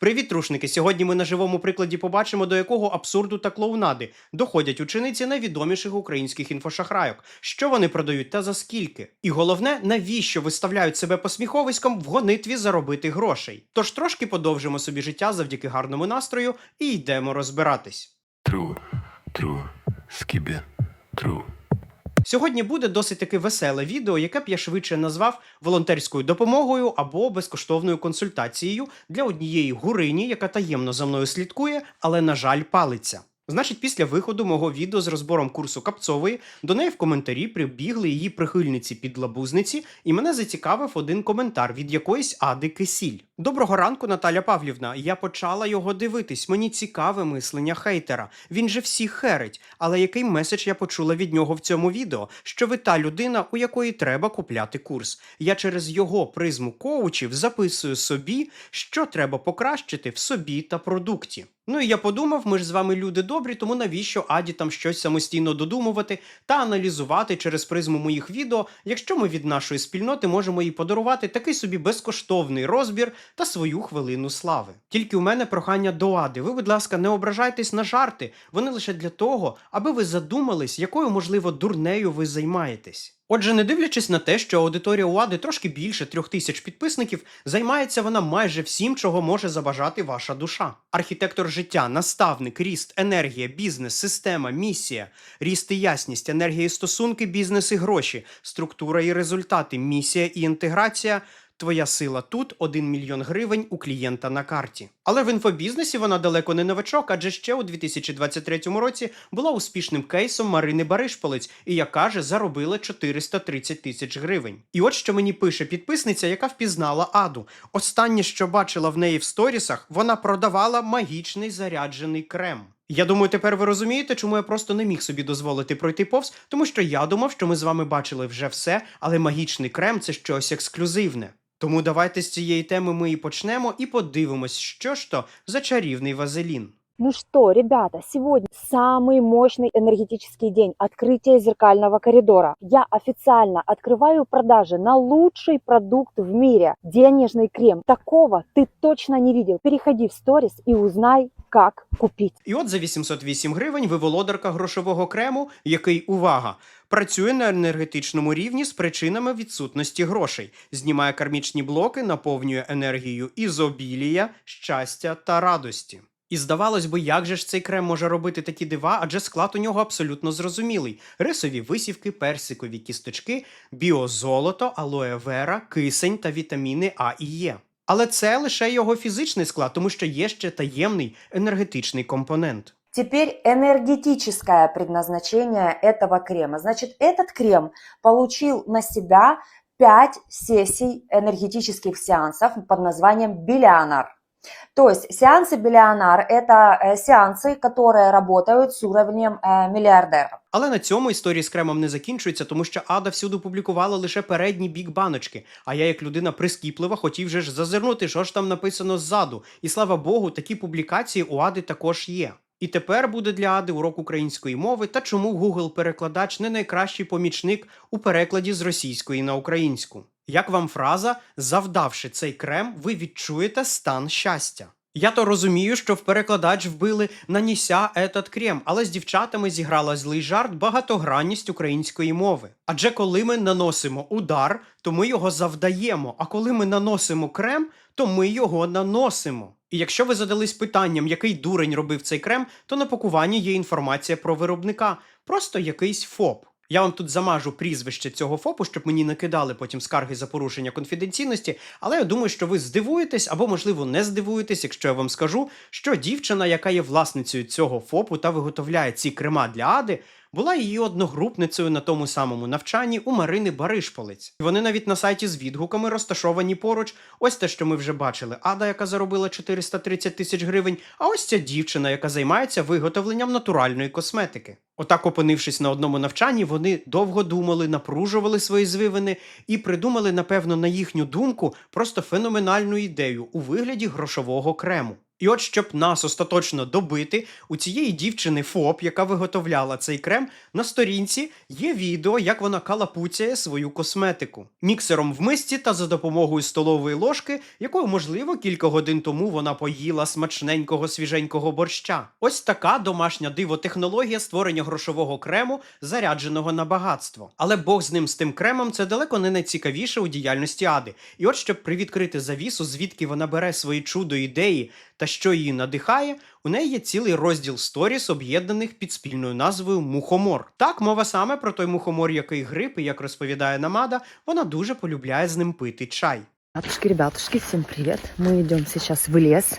Привіт, трушники! Сьогодні ми на живому прикладі побачимо, до якого абсурду та клоунади доходять учениці найвідоміших українських інфошахрайок, що вони продають та за скільки. І головне, навіщо виставляють себе посміховиськом в гонитві заробити грошей. Тож трошки подовжимо собі життя завдяки гарному настрою і йдемо розбиратись. True, true, skibbe, true. Сьогодні буде досить таки веселе відео, яке б я швидше назвав волонтерською допомогою або безкоштовною консультацією для однієї гурині, яка таємно за мною слідкує, але, на жаль, палиться. Значить, після виходу мого відео з розбором курсу Капцової до неї в коментарі прибігли її прихильниці підлабузниці, і мене зацікавив один коментар від якоїсь Ади Кисіль. Доброго ранку, Наталя Павлівна. Я почала його дивитись. Мені цікаве мислення хейтера. Він же всіх херить. Але який меседж я почула від нього в цьому відео? Що ви та людина, у якої треба купляти курс. Я через його призму коучів записую собі, що треба покращити в собі та продукті. Ну і я подумав, ми ж з вами люди добрі, тому навіщо Аді там щось самостійно додумувати та аналізувати через призму моїх відео, якщо ми від нашої спільноти можемо їй подарувати такий собі безкоштовний розбір та свою хвилину слави. Тільки у мене прохання до Ади. Ви, будь ласка, не ображайтесь на жарти. Вони лише для того, аби ви задумались, якою можливо дурнею ви займаєтесь. Отже, не дивлячись на те, що аудиторія УАДи трошки більше трьох тисяч підписників, займається вона майже всім, чого може забажати ваша душа. Архітектор життя, наставник, ріст, енергія, бізнес, система, місія, ріст і ясність, енергія і стосунки, бізнес і гроші, структура і результати, місія і інтеграція. Твоя сила тут 1 мільйон гривень у клієнта на карті. Але в інфобізнесі вона далеко не новачок, адже ще у 2023 році була успішним кейсом Марини Баришполець і, як каже, заробила 430 тисяч гривень. І от що мені пише підписниця, яка впізнала Аду. Останнє, що бачила в неї в сторісах, вона продавала магічний заряджений крем. Я думаю, тепер ви розумієте, чому я просто не міг собі дозволити пройти повз, тому що я думав, що ми з вами бачили вже все, але магічний крем це щось ексклюзивне. Тому давайте з цієї теми ми і почнемо і подивимось, що ж то за чарівний вазелін. Ну что, ребята, сегодня самый мощный энергетический день открытия зеркального коридора. Я официально открываю продажи на лучший продукт в мире – денежный крем. Такого ты точно не видел. Переходи в сторис и узнай, как купить. І от за 808 гривень ви володарка грошового крему, який увага. Працює на енергетичному рівні з причинами відсутності грошей, знімає кармічні блоки, наповнює енергію ізобілія, щастя та радості. І здавалось би, як же ж цей крем може робити такі дива, адже склад у нього абсолютно зрозумілий: рисові висівки, персикові кісточки, біозолото, алоe вера, кисень та вітаміни А і Е. Але це лише його фізичний склад, тому що є ще таємний енергетичний компонент. Теперь энергетическое предназначение этого крема. Значит, этот крем получил на себя 5 сессий энергетических сеансов под названием Биллионар. То есть сеансы Биллионар – это э, сеансы, которые работают с уровнем э, миллиардера. Але на цьому історії з кремом не закінчується, тому що Ада всюди публікувала лише передній бік баночки. А я, як людина прискіплива, хотів же ж зазирнути, що ж там написано ззаду. І слава Богу, такі публікації у Ади також є. І тепер буде для Ади урок української мови та чому Google перекладач не найкращий помічник у перекладі з російської на українську. Як вам фраза завдавши цей крем, ви відчуєте стан щастя? Я то розумію, що в перекладач вбили наніся етат крем, але з дівчатами зіграла злий жарт багатогранність української мови. Адже коли ми наносимо удар, то ми його завдаємо. А коли ми наносимо крем, то ми його наносимо. І якщо ви задались питанням, який дурень робив цей крем, то на пакуванні є інформація про виробника, просто якийсь ФОП. Я вам тут замажу прізвище цього ФОПу, щоб мені не кидали потім скарги за порушення конфіденційності. Але я думаю, що ви здивуєтесь або, можливо, не здивуєтесь, якщо я вам скажу, що дівчина, яка є власницею цього ФОПу та виготовляє ці крема для Ади, була її одногрупницею на тому самому навчанні у Марини Баришполець. Вони навіть на сайті з відгуками розташовані поруч. Ось те, що ми вже бачили. Ада, яка заробила 430 тисяч гривень, а ось ця дівчина, яка займається виготовленням натуральної косметики. Отак, опинившись на одному навчанні, вони довго думали, напружували свої звивини і придумали, напевно, на їхню думку, просто феноменальну ідею у вигляді грошового крему. І от щоб нас остаточно добити, у цієї дівчини ФОП, яка виготовляла цей крем, на сторінці є відео, як вона калапуцяє свою косметику міксером в мисці та за допомогою столової ложки, якою, можливо, кілька годин тому вона поїла смачненького свіженького борща. Ось така домашня диво-технологія створення грошового крему, зарядженого на багатство. Але Бог з ним з тим кремом це далеко не найцікавіше у діяльності Ади. І от щоб привідкрити завісу, звідки вона бере свої чудо ідеї та що її надихає, у неї є цілий розділ сторіс, об'єднаних під спільною назвою Мухомор. Так, мова саме про той мухомор, який грип, і як розповідає Намада, вона дуже полюбляє з ним пити чай. Матушки, ребятушки, всем привет. Мы идем сейчас в лес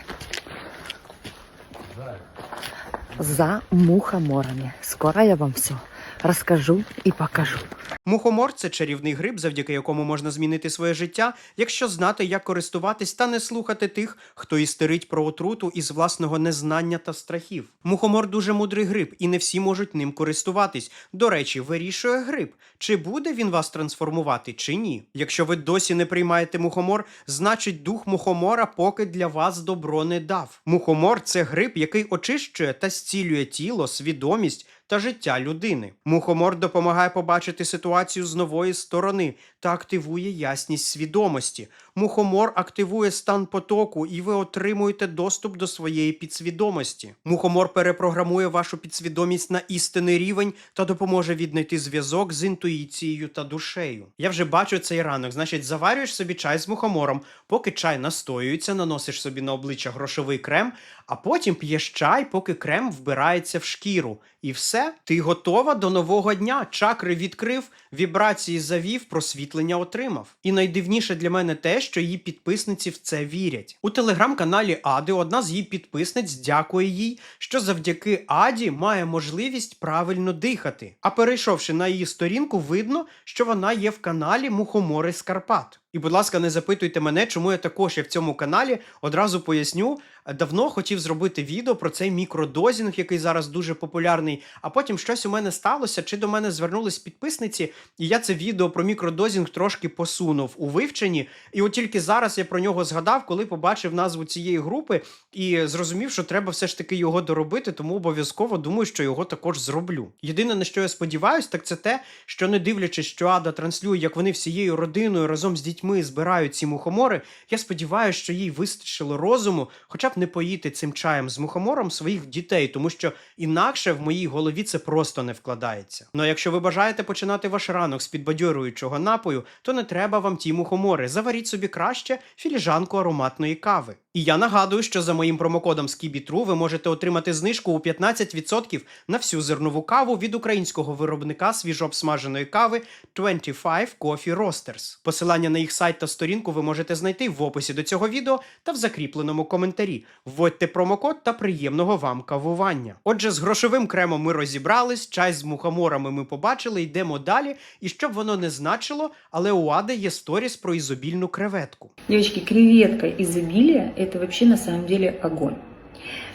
за мухоморами. Скоро я вам все расскажу и покажу. Мухомор це чарівний гриб, завдяки якому можна змінити своє життя, якщо знати, як користуватись та не слухати тих, хто істерить про отруту із власного незнання та страхів. Мухомор дуже мудрий гриб, і не всі можуть ним користуватись. До речі, вирішує гриб, чи буде він вас трансформувати, чи ні. Якщо ви досі не приймаєте мухомор, значить дух мухомора поки для вас добро не дав. Мухомор це гриб, який очищує та зцілює тіло, свідомість та життя людини. Мухомор допомагає побачити ситуацію з нової сторони та активує ясність свідомості. Мухомор активує стан потоку, і ви отримуєте доступ до своєї підсвідомості. Мухомор перепрограмує вашу підсвідомість на істинний рівень та допоможе віднайти зв'язок з інтуїцією та душею. Я вже бачу цей ранок. Значить, заварюєш собі чай з мухомором, поки чай настоюється, наносиш собі на обличчя грошовий крем, а потім п'єш чай, поки крем вбирається в шкіру. І все, ти готова до нового дня. Чакри відкрив, вібрації завів, просвітлення отримав. І найдивніше для мене те, що її підписниці в це вірять. У телеграм-каналі Ади одна з її підписниць дякує їй, що завдяки Аді має можливість правильно дихати. А перейшовши на її сторінку, видно, що вона є в каналі Мухомори з Карпат. І, будь ласка, не запитуйте мене, чому я також є в цьому каналі. Одразу поясню. Давно хотів зробити відео про цей мікродозінг, який зараз дуже популярний. А потім щось у мене сталося, чи до мене звернулись підписниці, і я це відео про мікродозінг трошки посунув у вивченні. І от тільки зараз я про нього згадав, коли побачив назву цієї групи і зрозумів, що треба все ж таки його доробити, тому обов'язково думаю, що його також зроблю. Єдине на що я сподіваюся, так це те, що не дивлячись, що Ада транслює, як вони всією родиною разом з дітьми збирають ці мухомори. Я сподіваюся, що їй вистачило розуму, хоча б не поїти цим чаєм з мухомором своїх дітей, тому що інакше в моїй голові це просто не вкладається. Ну а якщо ви бажаєте починати ваш ранок з підбадьорюючого напою, то не треба вам ті мухомори. Заваріть собі краще філіжанку ароматної кави. І я нагадую, що за моїм промокодом SKIBITRU ви можете отримати знижку у 15% на всю зернову каву від українського виробника свіжообсмаженої кави 25 Coffee Roasters. Посилання на їх сайт та сторінку ви можете знайти в описі до цього відео та в закріпленому коментарі. Вводьте промокод та приємного вам кавування. Отже, з грошовим кремом ми розібрались, чай з мухоморами ми побачили, йдемо далі. І щоб воно не значило, але у Ади є сторіс про ізобільну креветку. Девочки, креветка изобилия – это вообще на самом деле огонь.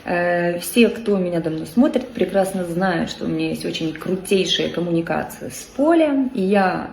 Э, Все, кто меня давно смотрит, прекрасно знают, что у меня есть очень крутейшая коммуникация с полем, и я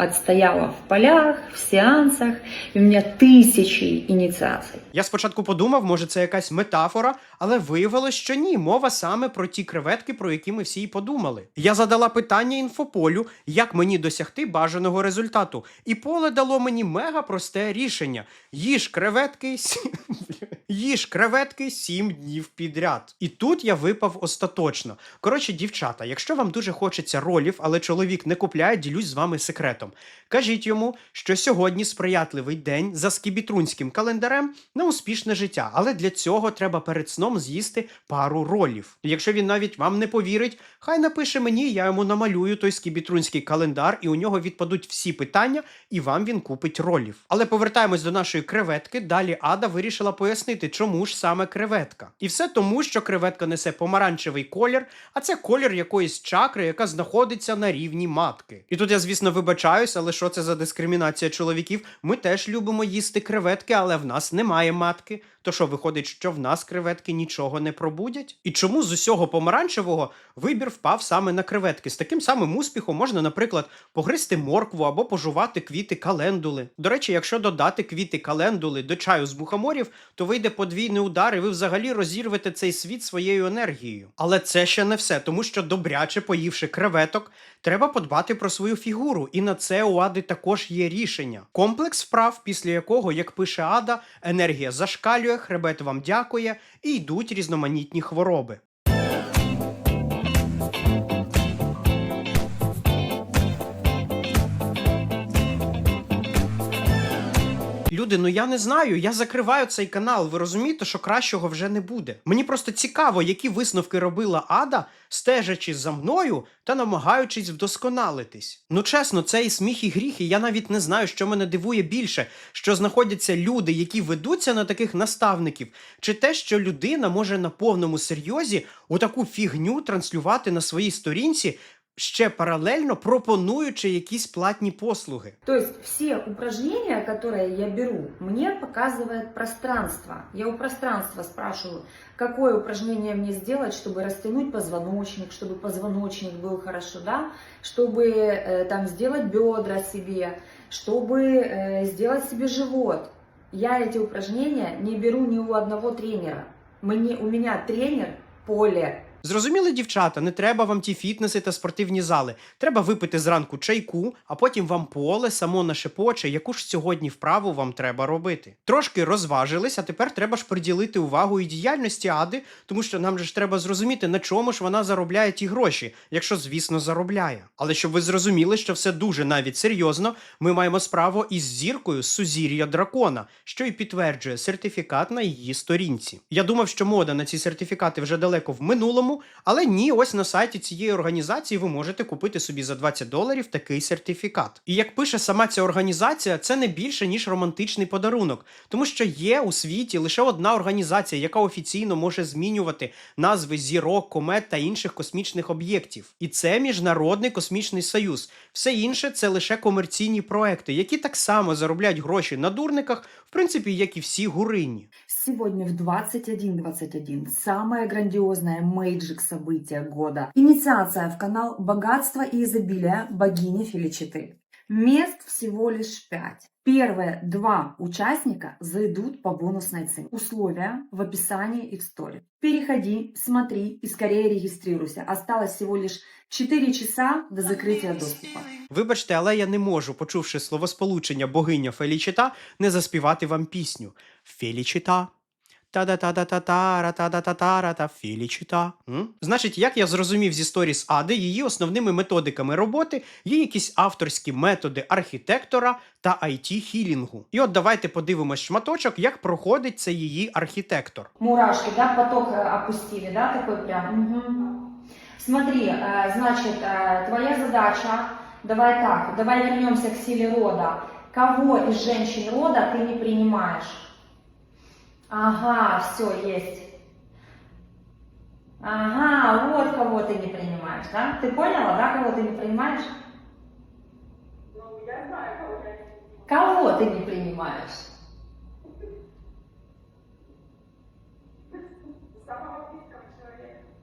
отстояла в полях, в сеансах, и у меня тысячи инициаций. Я спочатку подумав, може це якась метафора, але виявилось, що ні, мова саме про ті креветки, про які ми всі й подумали. Я задала питання інфополю, як мені досягти бажаного результату, і поле дало мені мега просте рішення: їж креветки сім... їж креветки сім днів підряд. І тут я випав остаточно. Коротше, дівчата, якщо вам дуже хочеться ролів, але чоловік не купляє, ділюсь з вами секретом. Кажіть йому, що сьогодні сприятливий день за скібітрунським календарем на успішне життя, але для цього треба перед сном з'їсти пару ролів. Якщо він навіть вам не повірить, хай напише мені, я йому намалюю той скібітрунський календар, і у нього відпадуть всі питання, і вам він купить ролів. Але повертаємось до нашої креветки. Далі Ада вирішила пояснити, чому ж саме креветка. І все тому, що креветка несе помаранчевий колір, а це колір якоїсь чакри, яка знаходиться на рівні матки. І тут я, звісно, вибачаюсь, але що це за дискримінація чоловіків? Ми теж любимо їсти креветки, але в нас немає матки. То що виходить, що в нас креветки нічого не пробудять? І чому з усього помаранчевого вибір впав саме на креветки? З таким самим успіхом можна, наприклад, погризти моркву або пожувати квіти календули. До речі, якщо додати квіти календули до чаю з мухоморів, то вийде подвійний удар, і ви взагалі розірвете цей світ своєю енергією. Але це ще не все, тому що добряче поївши креветок, треба подбати про свою фігуру, і на це у Ади також є рішення. Комплекс вправ, після якого, як пише Ада, енергія зашкалює, хребет вам дякує і йдуть різноманітні хвороби. Люди, ну я не знаю, я закриваю цей канал. Ви розумієте, що кращого вже не буде. Мені просто цікаво, які висновки робила Ада, стежачи за мною та намагаючись вдосконалитись. Ну чесно, це і сміх, і гріх, і я навіть не знаю, що мене дивує більше, що знаходяться люди, які ведуться на таких наставників, чи те, що людина може на повному серйозі отаку фігню транслювати на своїй сторінці Ще паралельно пропонуючи якісь платні послуги. То есть все упражнения, которые я беру, мне показывает пространство. Я у пространства спрашиваю, какое упражнение мне сделать, чтобы растянуть позвоночник, чтобы позвоночник был хорошо, да, чтобы э, там сделать бедра себе, чтобы э, сделать себе живот. Я эти упражнения не беру ни у одного тренера. Мне, у меня тренер поле. Зрозуміли, дівчата, не треба вам ті фітнеси та спортивні зали. Треба випити зранку чайку, а потім вам поле само нашепоче, яку ж сьогодні вправу вам треба робити. Трошки розважились, а тепер треба ж приділити увагу і діяльності Ади, тому що нам же ж треба зрозуміти, на чому ж вона заробляє ті гроші, якщо, звісно, заробляє. Але щоб ви зрозуміли, що все дуже навіть серйозно, ми маємо справу із зіркою сузір'я дракона, що і підтверджує сертифікат на її сторінці. Я думав, що мода на ці сертифікати вже далеко в минулому, але ні, ось на сайті цієї організації ви можете купити собі за 20 доларів такий сертифікат. І як пише сама ця організація, це не більше ніж романтичний подарунок, тому що є у світі лише одна організація, яка офіційно може змінювати назви зірок, комет та інших космічних об'єктів. І це Міжнародний космічний союз. Все інше це лише комерційні проекти, які так само заробляють гроші на дурниках, в принципі, як і всі гурині. Сегодня в 21.21 самое грандиозное мейджик событие года. Инициация в канал «Богатство и изобилие» богини Феличиты. Мест всего лишь пять. Первые два участника зайдут по бонусной цене. Условия в описании и в сторе. Переходи, смотри и скорее регистрируйся. Осталось всего лишь 4 часа до закрытия доступа. Вибачте, але я не можу, почувши словосполучення богиня Фелічита, не заспівати вам пісню. Фелічита. та да та да та тара та да та тара та Фелічита. Значить, як я зрозумів зі сторіс Ади, її основними методиками роботи є якісь авторські методи архітектора та it хілінгу. І от давайте подивимось шматочок, як проходить це її архітектор. Мурашки, да, поток опустили, да, такой прям. Мгм. Смотри, э, значит, э, твоя задача, давай так, давай вернемся к силе рода. Кого из женщин рода ты не принимаешь? Ага, все, есть. Ага, вот кого ты не принимаешь, да? Ты поняла, да, кого ты не принимаешь? Кого ты не принимаешь?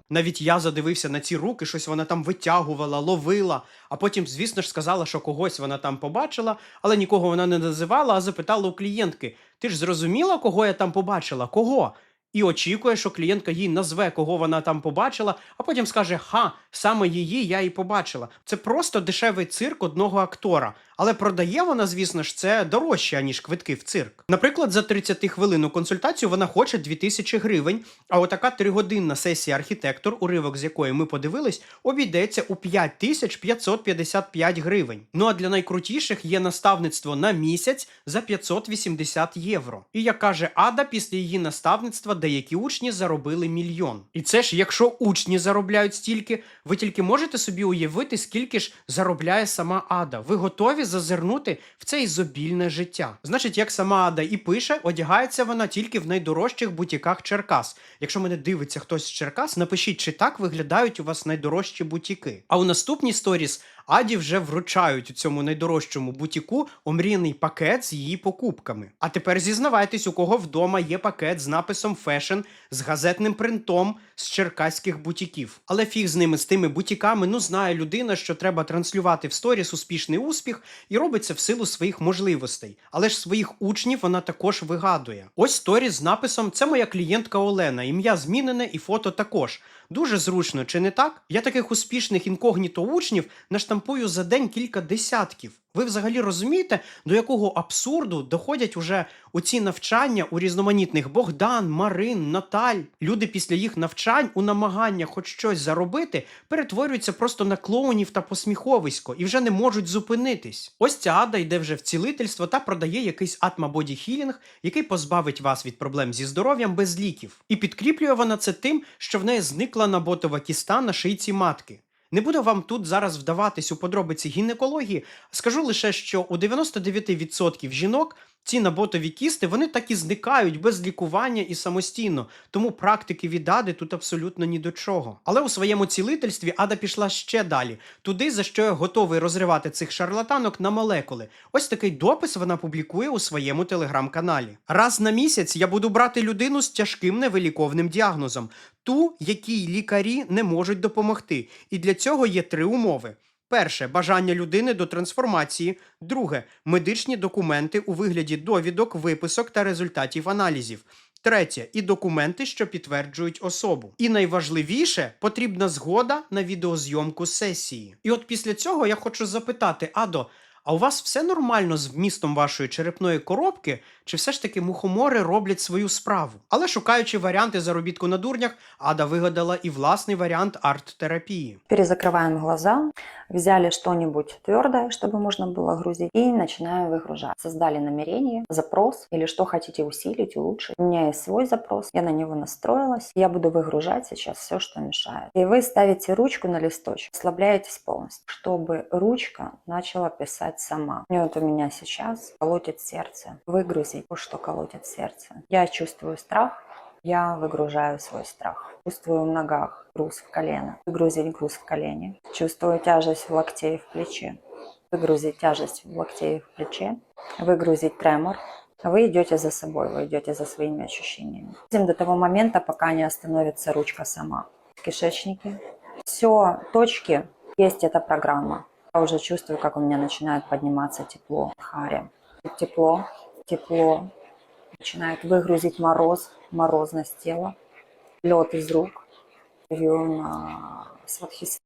Навіть я задивився на ці руки, щось вона там витягувала, ловила, а потім, звісно ж, сказала, що когось вона там побачила, але нікого вона не називала, а запитала у клієнтки: Ти ж зрозуміла, кого я там побачила? Кого? І очікує, що клієнтка їй назве, кого вона там побачила, а потім скаже: Ха, саме її я і побачила. Це просто дешевий цирк одного актора. Але продає вона, звісно ж, це дорожче, аніж квитки в цирк. Наприклад, за 30 хвилинну консультацію вона хоче 2000 гривень, а отака тригодинна сесія архітектор, уривок з якої ми подивились, обійдеться у 5555 гривень. Ну а для найкрутіших є наставництво на місяць за 580 євро. І як каже Ада, після її наставництва деякі учні заробили мільйон. І це ж, якщо учні заробляють стільки, ви тільки можете собі уявити, скільки ж заробляє сама Ада. Ви готові зазирнути в це ізобільне життя? Значить, як сама Ада і пише, одягається вона тільки в найдорожчих бутіках Черкас. Якщо мене дивиться хтось з Черкас, напишіть, чи так виглядають у вас найдорожчі бутіки. А у наступній сторіс Аді вже вручають у цьому найдорожчому бутіку омріяний пакет з її покупками. А тепер зізнавайтесь, у кого вдома є пакет з написом фешн з газетним принтом з черкаських бутіків. Але фіг з ними з тими бутіками. Ну знає людина, що треба транслювати в сторіс успішний успіх і робить це в силу своїх можливостей. Але ж своїх учнів вона також вигадує. Ось сторіс з написом Це моя клієнтка Олена. Ім'я змінене і фото також. Дуже зручно, чи не так? Я таких успішних інкогніто учнів наштампую за день кілька десятків. Ви взагалі розумієте, до якого абсурду доходять уже оці навчання у різноманітних Богдан, Марин, Наталь. Люди після їх навчань у намагання хоч щось заробити перетворюються просто на клоунів та посміховисько і вже не можуть зупинитись. Ось ця ада йде вже в цілительство та продає якийсь атма боді хілінг, який позбавить вас від проблем зі здоров'ям без ліків. І підкріплює вона це тим, що в неї зникла наботова кіста на шийці матки. Не буду вам тут зараз вдаватись у подробиці гінекології. Скажу лише, що у 99% жінок ці наботові кісти вони так і зникають без лікування і самостійно. Тому практики від Ади тут абсолютно ні до чого. Але у своєму цілительстві Ада пішла ще далі, туди, за що я готовий розривати цих шарлатанок на молекули. Ось такий допис вона публікує у своєму телеграм-каналі. Раз на місяць я буду брати людину з тяжким невиліковним діагнозом, ту, якій лікарі не можуть допомогти. І для цього є три умови. Перше бажання людини до трансформації. Друге медичні документи у вигляді довідок, виписок та результатів аналізів. Третє і документи, що підтверджують особу. І найважливіше потрібна згода на відеозйомку сесії. І от після цього я хочу запитати: Адо, а у вас все нормально з вмістом вашої черепної коробки, чи все ж таки мухомори роблять свою справу? Але шукаючи варіанти заробітку на дурнях, Ада вигадала і власний варіант арт-терапії. Перезакрываем глаза, взяли что-нибудь твердое, чтобы можно было грузить, и начинаем выгружать. Создали намерение, запрос или что хотите усилить, улучшить. У меня есть свой запрос, я на него настроилась. Я буду выгружать сейчас все, что мешает. И вы ставите ручку на листочек, расслабляетесь полностью, чтобы ручка начала писать сама. И вот у меня сейчас колотит сердце. Выгрузить то, что колотит сердце. Я чувствую страх, я выгружаю свой страх. Чувствую в ногах груз в колено. Выгрузить груз в колени. Чувствую тяжесть в локте и в плече. Выгрузить тяжесть в локте и в плече. Выгрузить тремор. Вы идете за собой, вы идете за своими ощущениями. До того момента, пока не остановится ручка сама. В кишечнике. Все, точки. Есть эта программа. Я уже чувствую, как у меня начинает подниматься тепло в харе. Тепло, тепло, начинает выгрузить мороз, морозность тела, лед из рук, Вью на свадхис.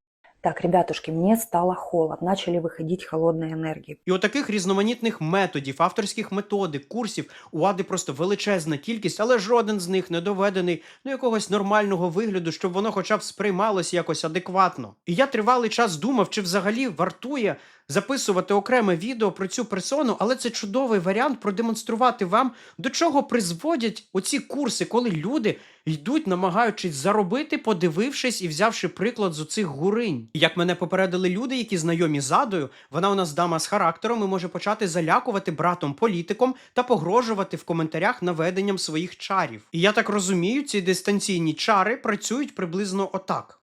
Так, ребятушки, мне стало холодно, начали выходить холодные энергии. І отаких різноманітних методів, авторських методик, курсів у Ади просто величезна кількість, але жоден з них не доведений до якогось нормального вигляду, щоб воно хоча б сприймалось якось адекватно. І я тривалий час думав, чи взагалі вартує записувати окреме відео про цю персону, але це чудовий варіант продемонструвати вам, до чого призводять оці курси, коли люди йдуть, намагаючись заробити, подивившись і взявши приклад з оцих гуринь. Як мене попередили люди, які знайомі з Адою, вона у нас дама з характером і може почати залякувати братом політиком та погрожувати в коментарях наведенням своїх чарів. І я так розумію, ці дистанційні чари працюють приблизно отак.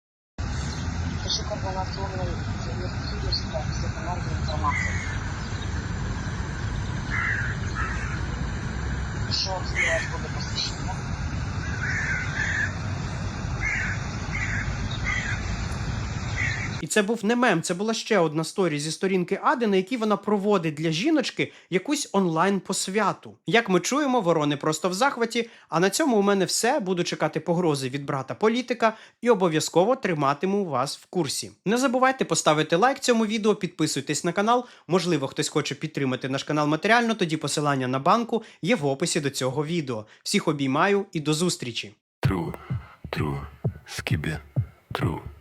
Координационный zorgt voor de це був не мем, це була ще одна сторі зі сторінки Ади, на якій вона проводить для жіночки якусь онлайн посвяту. Як ми чуємо, ворони просто в захваті. А на цьому у мене все. Буду чекати погрози від брата політика і обов'язково триматиму вас в курсі. Не забувайте поставити лайк цьому відео, підписуйтесь на канал. Можливо, хтось хоче підтримати наш канал матеріально. Тоді посилання на банку є в описі до цього відео. Всіх обіймаю і до зустрічі! True, true, skibbe, true.